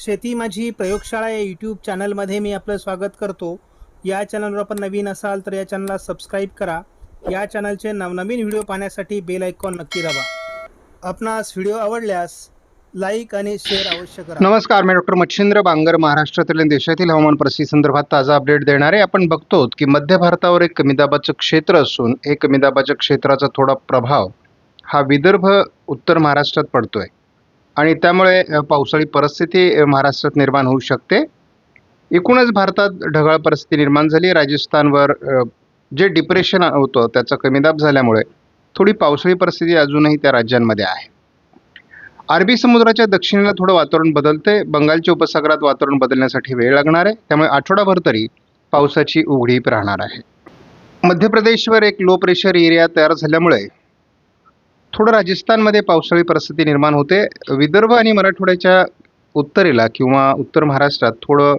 शेती माझी प्रयोगशाळा या यूट्यूब चॅनलमध्ये मी आपलं स्वागत करतो. या चॅनलवर आपण नवीन असाल तर या चॅनलला सबस्क्राईब करा. या चॅनलचे नवनवीन व्हिडिओ पाहण्यासाठी बेल आयकॉन नक्की दाबा. आपणास व्हिडिओ आवडल्यास लाईक आणि शेअर अवश्य करा. नमस्कार मी डॉक्टर मच्छिंद्र बांगर महाराष्ट्रातील देशातील हवामान परिस्थिती संदर्भात ताजा अपडेट देणारे. आपण बघतो की मध्य भारतावर एक कमी दाबाचं क्षेत्र असून हे कमी दाबाच्या क्षेत्राचा थोडा प्रभाव हा विदर्भ उत्तर महाराष्ट्रात पडतोय. आणि त्यामुळे पावसाळी परिस्थिती महाराष्ट्रात निर्माण होऊ शकते. एकूणच भारतात ढगाळ परिस्थिती निर्माण झाली. राजस्थानवर जे डिप्रेशन होतं त्याचा कमी दाब झाल्यामुळे थोडी पावसाळी परिस्थिती अजूनही त्या राज्यांमध्ये आहे. अरबी समुद्राच्या दक्षिणेला थोडं वातावरण बदलते. बंगालच्या उपसागरात वातावरण बदलण्यासाठी वेळ लागणार आहे. त्यामुळे आठवडाभर तरी पावसाची उघडीप राहणार आहे. मध्य प्रदेशवर एक लो प्रेशर एरिया तयार झाल्यामुळे थोडं राजस्थानमध्ये पावसाळी परिस्थिती निर्माण होते. विदर्भ आणि मराठवाड्याच्या उत्तरेला किंवा उत्तर महाराष्ट्रात थोडं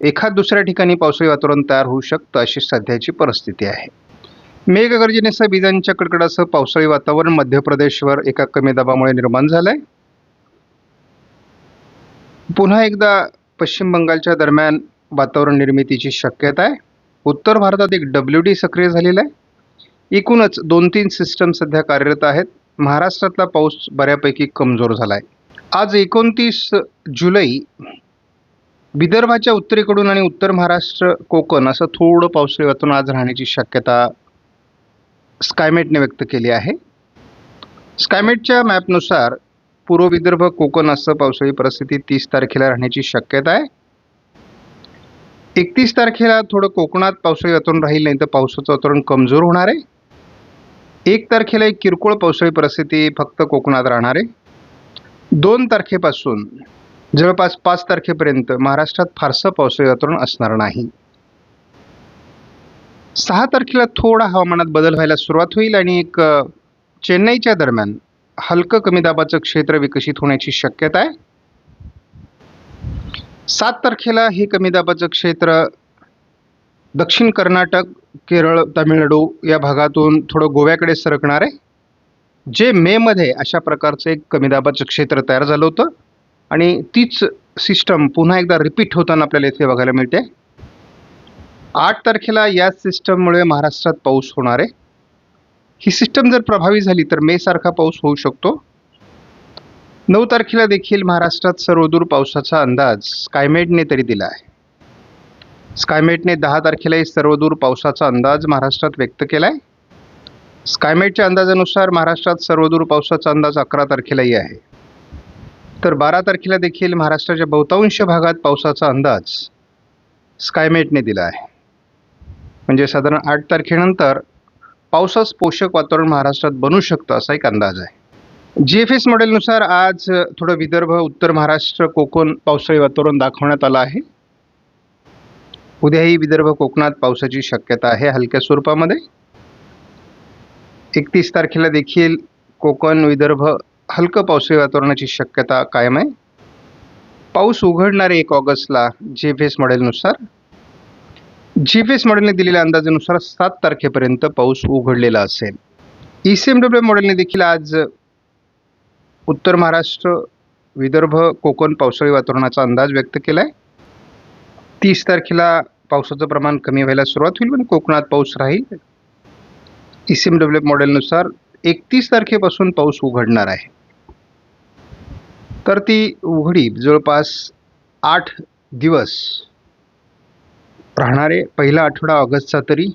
एखाद दुसऱ्या ठिकाणी पावसाळी वातावरण तयार होऊ शकतं अशी सध्याची परिस्थिती आहे. मेघगर्जनेसह विजांच्या कडकडासह पावसाळी वातावरण मध्य प्रदेशवर एका कमी दाबामुळे निर्माण झालंय. पुन्हा एकदा पश्चिम बंगालच्या दरम्यान वातावरण निर्मितीची शक्यता आहे. उत्तर भारतात एक डब्ल्यू डी सक्रिय झालेला आहे. एकूणच दोन तीन सिस्टम सध्या कार्यरत आहेत. महाराष्ट्रातला पाऊस बऱ्यापैकी कमजोर झाला आहे आज एकोणतीस जुलै विदर्भाच्या उत्तरेकडून आणि उत्तर महाराष्ट्र कोकण असं थोडं पावसाळी वातावरण आज राहण्याची शक्यता स्कायमेटने व्यक्त केली आहे. स्कायमेटच्या मॅपनुसार पूर्व विदर्भ कोकण असं पावसाळी परिस्थिती तीस तारखेला राहण्याची शक्यता आहे. एकतीस तारखेला थोडं कोकणात पावसाळी वातावरण राहील नाही तर पावसाचं वातावरण कमजोर होणार आहे. एक तारखेला एक किरकोळ पावसाळी परिस्थिती फक्त कोकणात राहणार आहे. दोन तारखेपासून जवळपास पाच तारखेपर्यंत महाराष्ट्रात फारसं पावसाळी वातावरण असणार नाही. सहा तारखेला थोडा हवामानात बदल व्हायला सुरुवात होईल आणि एक चेन्नईच्या दरम्यान हलकं कमी दाबाचं क्षेत्र विकसित होण्याची शक्यता आहे. सात तारखेला हे कमी दाबाचं क्षेत्र दक्षिण कर्नाटक केरळ तामिळनाडू या भागातून थोडं गोव्याकडे सरकणार आहे. जे मेमध्ये अशा प्रकारचं एक कमी दाबाचं क्षेत्र तयार झालं होतं आणि तीच सिस्टम पुन्हा एकदा रिपीट होताना आपल्याला इथे बघायला मिळते. आठ तारखेला या सिस्टममुळे महाराष्ट्रात पाऊस होणार आहे. ही सिस्टम जर प्रभावी झाली तर मेसारखा पाऊस होऊ शकतो. नऊ तारखेला देखील महाराष्ट्रात सर्वदूर पावसाचा अंदाज स्कायमेडने तरी दिला आहे. स्कायमेटने दहा तारखेलाही सर्वदूर पावसाचा अंदाज महाराष्ट्रात व्यक्त केला आहे स्कायमेटच्या अंदाजानुसार महाराष्ट्रात सर्वदूर पावसाचा अंदाज अकरा तारखेलाही आहे. तर बारा तारखेला देखील महाराष्ट्राच्या बहुतांश भागात पावसाचा अंदाज स्कायमेटने दिला आहे. म्हणजे साधारण आठ तारखेनंतर पावसास पोषक वातावरण महाराष्ट्रात बनू शकतं असा एक अंदाज आहे. जी एफ एस मॉडेलनुसार आज थोडं विदर्भ उत्तर महाराष्ट्र कोकण पावसाळी वातावरण दाखवण्यात आलं आहे. उद्याही विदर्भ कोकणात पावसाची शक्यता आहे. हलक्या स्वरूपामध्ये. एकतीस तारखेला देखील कोकण विदर्भ हलकं पावसाळी वातावरणाची शक्यता कायम आहे. पाऊस उघडणारे एक ऑगस्टला जी एफ एस मॉडेलनुसार जी एफ एस मॉडेलने दिलेल्या अंदाजानुसार सात तारखेपर्यंत पाऊस उघडलेला असेल. ई सी एम डब्ल्यू मॉडेलने देखील आज उत्तर महाराष्ट्र विदर्भ कोकण पावसाळी वातावरणाचा अंदाज व्यक्त केला आहे तीस तारखेला पावसाचं प्रमाण कमी व्हायला सुरुवात होईल पण कोकणात पाऊस राहील. ई सी एम डब्ल्यू मॉडेलनुसार एकतीस तारखेपासून पाऊस उघडणार आहे. तर ती उघडी जवळपास आठ दिवस. राहणारे पहिला आठवडा ऑगस्टचा तरी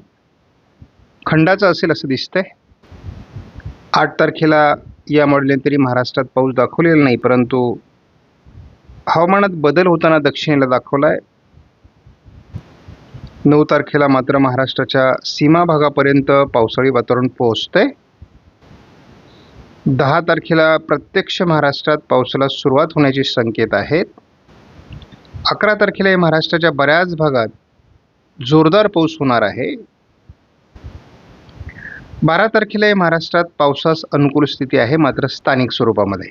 खंडाचा असेल असं दिसतंय. आठ तारखेला या मॉडेलने तरी महाराष्ट्रात पाऊस दाखवलेला नाही परंतु हवामानात बदल होताना दक्षिणेला दाखवला आहे नऊ तारखेला मात्र महाराष्ट्राच्या सीमा भागापर्यंत पावसाळी वातावरण पोहोचतंय. दहा तारखेला प्रत्यक्ष महाराष्ट्रात पावसाला सुरुवात होण्याचे संकेत आहेत. अकरा तारखेला महाराष्ट्राच्या बऱ्याच भागात जोरदार पाऊस होणार आहे. बारा तारखेला महाराष्ट्रात पावसास अनुकूल स्थिती आहे मात्र स्थानिक स्वरूपामध्ये.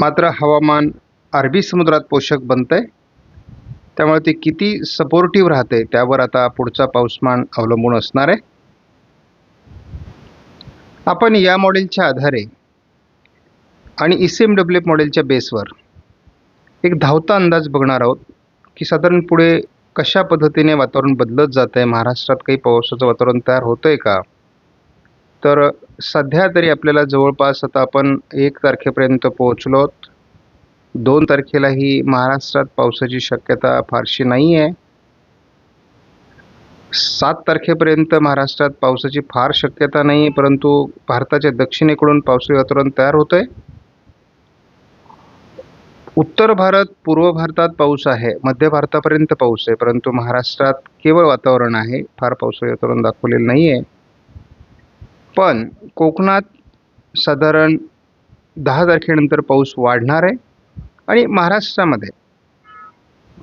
मात्र हवामान अरबी समुद्रात पोषक बनतंय. त्यामुळे ते किती सपोर्टिव्ह राहते त्यावर आता पुढचा पाऊसमान अवलंबून असणार आहे. आपण या मॉडेलच्या आधारे आणि E C M W F मॉडेलच्या बेसवर एक धावता अंदाज बघणार आहोत की साधारण पुढे कशा पद्धतीने वातावरण बदलत जात आहे महाराष्ट्रात काही पावसाचं वातावरण तयार होतं आहे का? तर सध्या तरी आपल्याला जवळपास आता आपण एक तारखेपर्यंत पोहोचलो आहोत. दोन तारखेलाही महाराष्ट्रात पावसाची शक्यता फारशी नाही आहे सात तारखेपर्यंत महाराष्ट्रात पावसाची फार शक्यता नाही आहे परंतु भारताच्या दक्षिणेकडून पावसाळी वातावरण तयार होतं आहे उत्तर भारत पूर्व भारतात पाऊस आहे मध्य भारतापर्यंत पाऊस आहे परंतु महाराष्ट्रात केवळ वातावरण आहे फार पावसाळी वातावरण दाखवलेलं नाही आहे पण कोकणात साधारण दहा तारखेनंतर पाऊस वाढणार आहे. आणि महाराष्ट्रामध्ये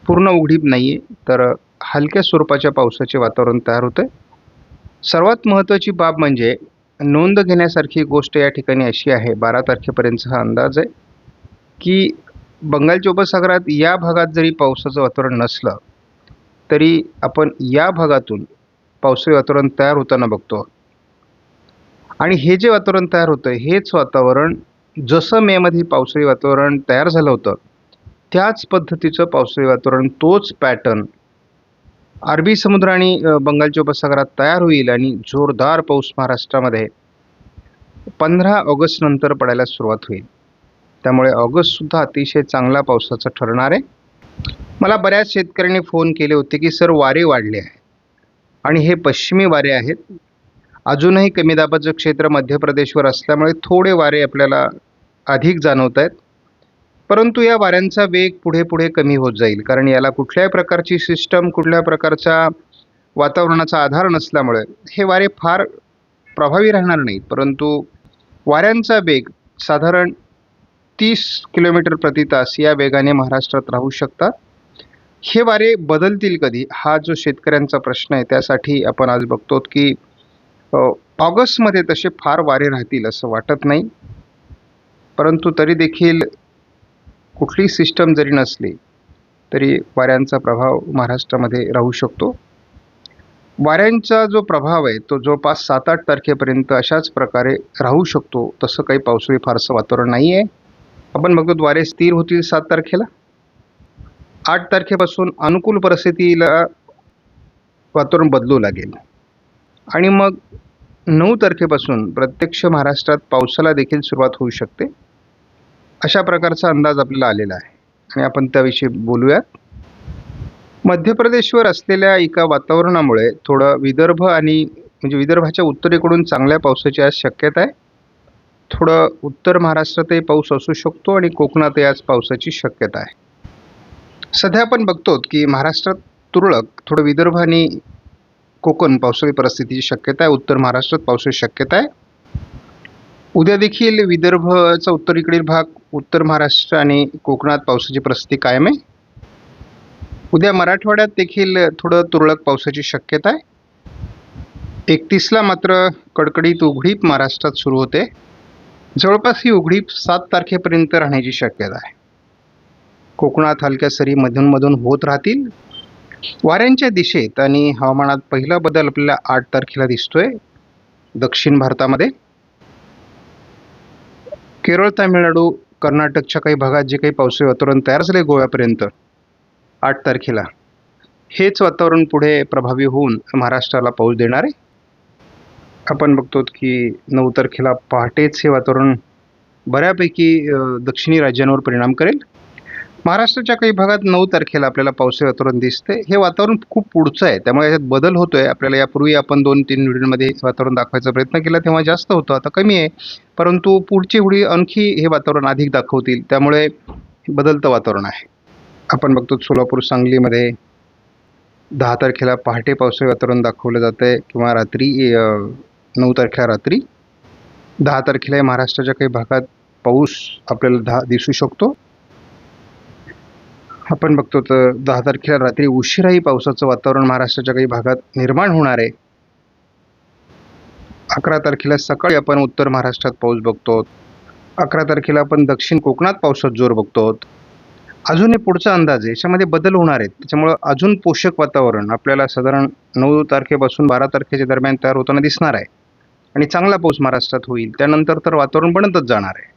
पूर्ण उघडीप नाही आहे तर हलक्या स्वरूपाच्या पावसाचे वातावरण तयार होतं आहे सर्वात महत्त्वाची बाब म्हणजे नोंद घेण्यासारखी गोष्ट या ठिकाणी अशी आहे बारा तारखेपर्यंतचा हा अंदाज आहे की बंगालच्या उपसागरात या भागात जरी पावसाचं वातावरण नसलं तरी आपण या भागातून पावसाळी वातावरण तयार होताना बघतो. आणि हे जे वातावरण तयार होतं हेच वातावरण जसं मेमध्ये पावसाळी वातावरण तयार झालं होतं त्याच पद्धतीचं पावसाळी वातावरण तोच पॅटर्न अरबी समुद्र आणि बंगालच्या उपसागरात तयार होईल आणि जोरदार पाऊस महाराष्ट्रामध्ये पंधरा ऑगस्ट नंतर पडायला सुरुवात होईल. त्यामुळे ऑगस्टसुद्धा अतिशय चांगला पावसाचा ठरणार आहे. मला बऱ्याच शेतकऱ्यांनी फोन केले होते की सर वारे वाढले आहे आणि हे पश्चिमी वारे आहेत. अजूनही कमी दाबाचं क्षेत्र मध्य प्रदेशवर असल्यामुळे थोडे वारे आपल्याला अधिक जाणवत आहेत परंतु या वाऱ्यांचा वेग पुढे पुढे कमी होत जाईल. कारण याला कुठल्याही प्रकारची सिस्टम कुठल्या प्रकारचा वातावरणाचा आधार नसल्यामुळे हे वारे फार प्रभावी राहणार नाहीत. परंतु वाऱ्यांचा वेग साधारण तीस किलोमीटर प्रति तास या वेगाने महाराष्ट्रात राहू शकतात. हे वारे बदलतील कधी? हा जो शेतकऱ्यांचा प्रश्न आहे त्यासाठी आपण आज बघतो की ऑगस्टमध्ये तसे फार वारे राहतील असं वाटत नाही. परंतु तरी देखील कुठली सिस्टम जरी नसली तरी वाऱ्यांचा प्रभाव महाराष्ट्रामध्ये राहू शकतो. वाऱ्यांचा जो प्रभाव आहे तो जवळपास सात आठ तारखेपर्यंत अशाच प्रकारे राहू शकतो तसं काही पावसाळी फारसं वातावरण नाही आहे आपण बघतो वारे स्थिर होतील सात तारखेला. आठ तारखेपासून अनुकूल परिस्थितीला वातावरण बदलू लागेल. आणि मग नऊ तारखेपासून प्रत्यक्ष महाराष्ट्रात पावसाला देखील सुरुवात होऊ शकते. अशा प्रकारचा अंदाज आपल्याला आलेला आहे. आणि आपण त्याविषयी बोलूयात. मध्य प्रदेशवर असलेल्या एका वातावरणामुळे थोडं विदर्भ आणि म्हणजे विदर्भाच्या उत्तरेकडून चांगल्या पावसाची आज शक्यता आहे. थोडं उत्तर महाराष्ट्रातही पाऊस असू शकतो आणि कोकणातही आज पावसाची शक्यता आहे. सध्या आपण बघतो की महाराष्ट्रात तुरळक थोडं विदर्भ आणि कोकण पावसाळी परिस्थितीची शक्यता आहे. उत्तर महाराष्ट्रात पावसाची शक्यता आहे. उद्या देखील विदर्भचा उत्तरेकडील भाग उत्तर महाराष्ट्र आणि कोकणात पावसाची परिस्थिती कायम आहे. उद्या मराठवाड्यात देखील थोडं तुरळक पावसाची शक्यता आहे. एकतीसला मात्र कडकडीत उघडीप महाराष्ट्रात सुरू होते. जवळपास ही उघडीप सात तारखेपर्यंत राहण्याची शक्यता आहे. कोकणात हलक्या सरी मधूनमधून होत राहतील. वाऱ्यांच्या दिशेत आणि हवामानात पहिला बदल आपल्याला आठ तारखेला दिसतोय. दक्षिण भारतामध्ये केरळ तामिळनाडू कर्नाटकच्या काही भागात जे काही पावसाळी वातावरण तयार झाले गोव्यापर्यंत आठ तारखेला हेच वातावरण पुढे प्रभावी होऊन महाराष्ट्राला पाऊस देणार आहे. आपण बघतो की नऊ तारखेला पहाटेच हे वातावरण बऱ्यापैकी दक्षिणी राज्यांवर परिणाम करेल. महाराष्ट्राच्या काही भागात नऊ तारखेला आपल्याला पावसाळी वातावरण दिसते हे वातावरण खूप पुढचं आहे. त्यामुळे याच्यात बदल होतोय. आपल्याला यापूर्वी आपण दोन तीन व्हिडिओमध्ये वातावरण दाखवायचा प्रयत्न केला तेव्हा जास्त होतं. आता कमी आहे. परंतु पुढची व्हिडिओ आणखी हे वातावरण अधिक दाखवतील. त्यामुळे बदलतं वातावरण आहे. आपण बघतो सोलापूर सांगलीमध्ये दहा तारखेला पहाटे पावसाळी वातावरण दाखवलं जातं आहे किंवा रात्री नऊ तारखेला रात्री. दहा तारखेला महाराष्ट्राच्या काही भागात पाऊस आपल्याला दहा दिसू शकतो. आपण बघतो तर दहा तारखेला रात्री उशिराही पावसाचं वातावरण महाराष्ट्राच्या काही भागात निर्माण होणार आहे. अकरा तारखेला सकाळी आपण उत्तर महाराष्ट्रात पाऊस बघतो अकरा तारखेला आपण दक्षिण कोकणात पावसात जोर बघतो अजून हे पुढचा अंदाज आहे याच्यामध्ये बदल होणार आहेत. त्याच्यामुळं अजून पोषक वातावरण आपल्याला साधारण नऊ तारखेपासून बारा तारखेच्या दरम्यान तयार होताना दिसणार आहे. आणि चांगला पाऊस महाराष्ट्रात होईल. त्यानंतर तर वातावरण बनतच जाणार आहे.